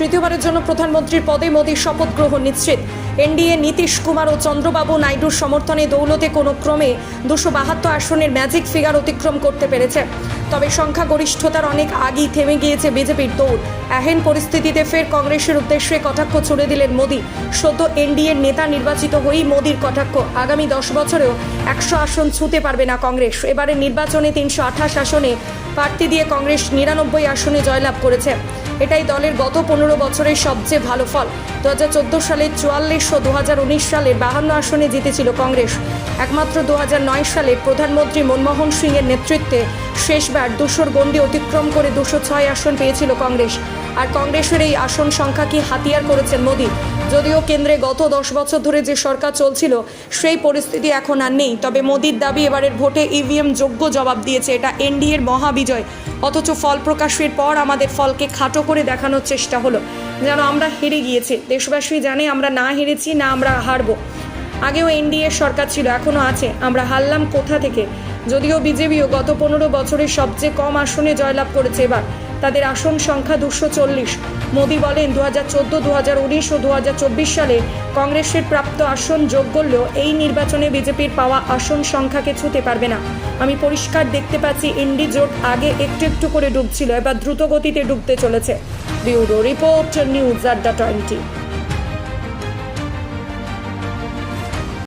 তৃতীয়বারের জন্য প্রধানমন্ত্রীর পদে মোদীর শপথ গ্রহণ নিশ্চিত। এনডিএ নীতিশ কুমার ও চন্দ্রবাবু নাইডুর সমর্থনে দৌলতে কোনো ক্রমে দুশো বাহাত্তর আসনের ম্যাজিক ফিগার অতিক্রম করতে পেরেছে। তবে সংখ্যাগরিষ্ঠতার অনেক আগেই থেমে গিয়েছে বিজেপির দৌড়। এহেন পরিস্থিতিতে ফের কংগ্রেসের উদ্দেশ্যে কটাক্ষ ছুড়ে দিলেন মোদী। সদ্য এনডিএর নেতা নির্বাচিত হয়েই মোদীর কটাক্ষ। আগামী দশ বছরেও একশো আসন ছুঁতে পারবে না কংগ্রেস। এবারের নির্বাচনে তিনশো আঠাশ আসনে প্রার্থী দিয়ে কংগ্রেস নিরানব্বই আসনে জয়লাভ করেছে। এটাই দলের গত পনেরো বছরের সবচেয়ে ভালো ফল। দু হাজার চোদ্দ সালে চুয়াল্লিশ ও দু হাজার উনিশ সালে বাহান্ন আসনে জিতেছিল কংগ্রেস। একমাত্র দু হাজার নয় সালে প্রধানমন্ত্রী মনমোহন সিংয়ের নেতৃত্বে শেষবার দুশোর গণ্ডি অতিক্রম করে দুশো ছয় আসন পেয়েছিল কংগ্রেস। আর কংগ্রেসের এই আসন সংখ্যাকে হাতিয়ার করেছেন মোদী? যদিও কেন্দ্রে গত দশ বছর ধরে যে সরকার চলছিল, সেই পরিস্থিতি এখন আর নেই। তবে মোদির দাবি, এবারের ভোটে ইভিএম যোগ্য জবাব দিয়েছে। এটা এনডিএর মহাবিজয়। অথচ ফল প্রকাশের পর আমাদের ফলকে খাটো করে দেখানোর চেষ্টা হলো। যেন আমরা হেরে গিয়েছি। দেশবাসী জানে, আমরা না হেরেছি, না আমরা হারবো। আগেও এনডিএ সরকার ছিল এখনও আছে। আমরা হারলাম কোথা থেকে? যদিও বিজেপিও গত পনেরো বছরের সবচেয়ে কম আসনে জয়লাভ করেছে এবার। তাদের আসন সংখ্যা দুশো চল্লিশ। মোদী বলেন দু হাজার চোদ্দ দু হাজার উনিশ ও দু হাজার চব্বিশ সালে কংগ্রেসের প্রাপ্ত আসন যোগ করলেও এই নির্বাচনে বিজেপির পাওয়া আসন সংখ্যাকে ছুঁতে পারবে না। আমি পরিষ্কার দেখতে পাচ্ছি ইন্ডি জোট আগে একটু একটু করে ডুবছিল, এবার দ্রুত গতিতে ডুবতে চলেছে। Bureau report, News Adda twenty.